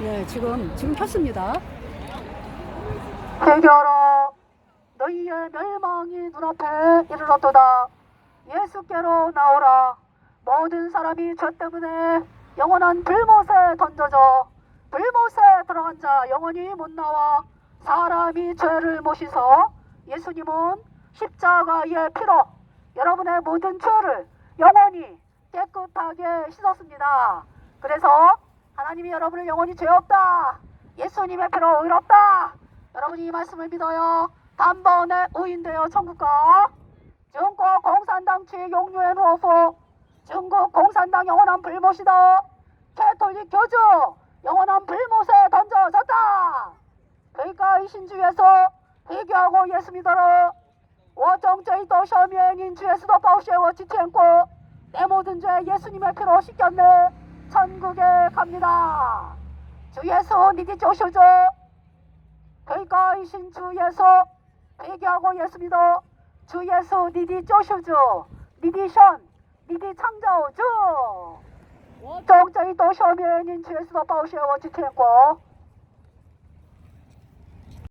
네, 지금 지금 켰습니다. 해결아 너희의 멸망이 눈앞에 이르렀도다. 예수께로 나오라. 모든 사람이 죄 때문에 영원한 불못에 던져져. 불못에 들어간 자 영원히 못 나와. 사람이 죄를 모시서 예수님은 십자가의 피로 여러분의 모든 죄를 영원히 깨끗하게 씻었습니다. 그래서 하나님이 여러분을 영원히 죄 없다 예수님의 피로 의롭다 여러분이 이 말씀을 믿어요. 단번에 의인되어 천국 가. 중국 공산당 주의 용료에 누워서 중국 공산당 영원한 불못이다. 캐톨릭 교주 영원한 불못에 던져졌다. 그러니까 이 신주에서 회개하고 예수 믿어라. 我种罪都赦免，因主耶稣的宝血我去天国。내 모든 죄 예수님의 피로 씻겼네. 천국에 갑니다. 주 예수 니디 조슈죠. 그러니까 이신 주 예수 회개하고 예수 믿어 주 예수 니디 쪼슈주 니디 션 니디 창자오주 我种这一道小面，您确实的保险我去天国。